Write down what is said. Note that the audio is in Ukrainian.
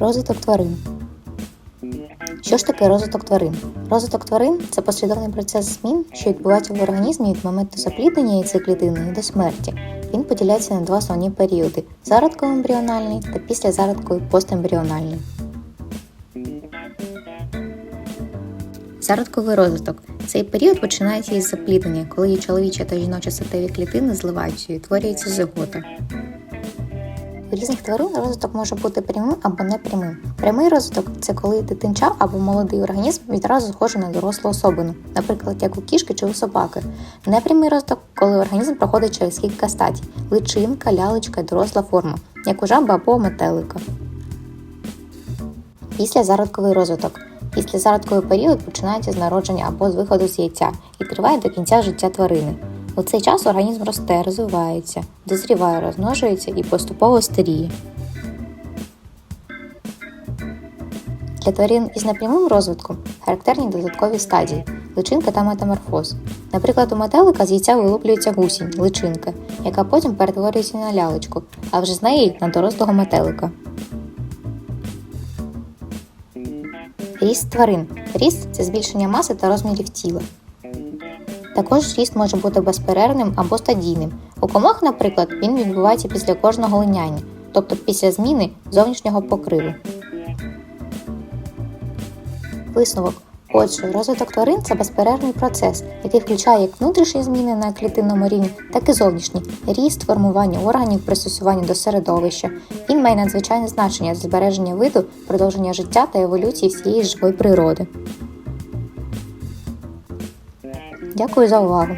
Розвиток тварин. Що ж таке розвиток тварин? Розвиток тварин це послідовний процес змін, що відбувається в організмі від моменту запліднення яйцеклітини до смерті. Він поділяється на два основні періоди зародково-ембріональний та післязародковий постембріональний. Зародковий розвиток. Цей період починається із запліднення, коли чоловіча та жіноча статеві клітини зливаються і утворюється зигота. У різних тварин розвиток може бути прямим або непрямим. Прямий розвиток це коли дитинча або молодий організм відразу схожий на дорослу особину, наприклад, як у кішки чи у собаки. Непрямий розвиток, коли організм проходить через кілька стадій личинка, лялечка, і доросла форма, як у жаби або метелика. Післязародковий розвиток. Післязародковий період починається з народження або з виходу з яйця і триває до кінця життя тварини. У цей час організм росте, розвивається, дозріває, розмножується і поступово старіє. Для тварин із непрямим розвитком характерні додаткові стадії личинка та метаморфоз. Наприклад, у метелика з яйця вилуплюється гусінь, личинка, яка потім перетворюється на лялечку, а вже з неї на дорослого метелика. Ріст тварин. Ріст це збільшення маси та розмірів тіла. Також ріст може бути безперервним або стадійним. У комах, наприклад, він відбувається після кожного линяння, тобто після зміни зовнішнього покриву. Висновок. Отже, розвиток тварин це безперервний процес, який включає як внутрішні зміни на клітинному рівні, так і зовнішні ріст, формування органів, пристосування до середовища. Він має надзвичайне значення для збереження виду, продовження життя та еволюції всієї живої природи. Дякую за увагу!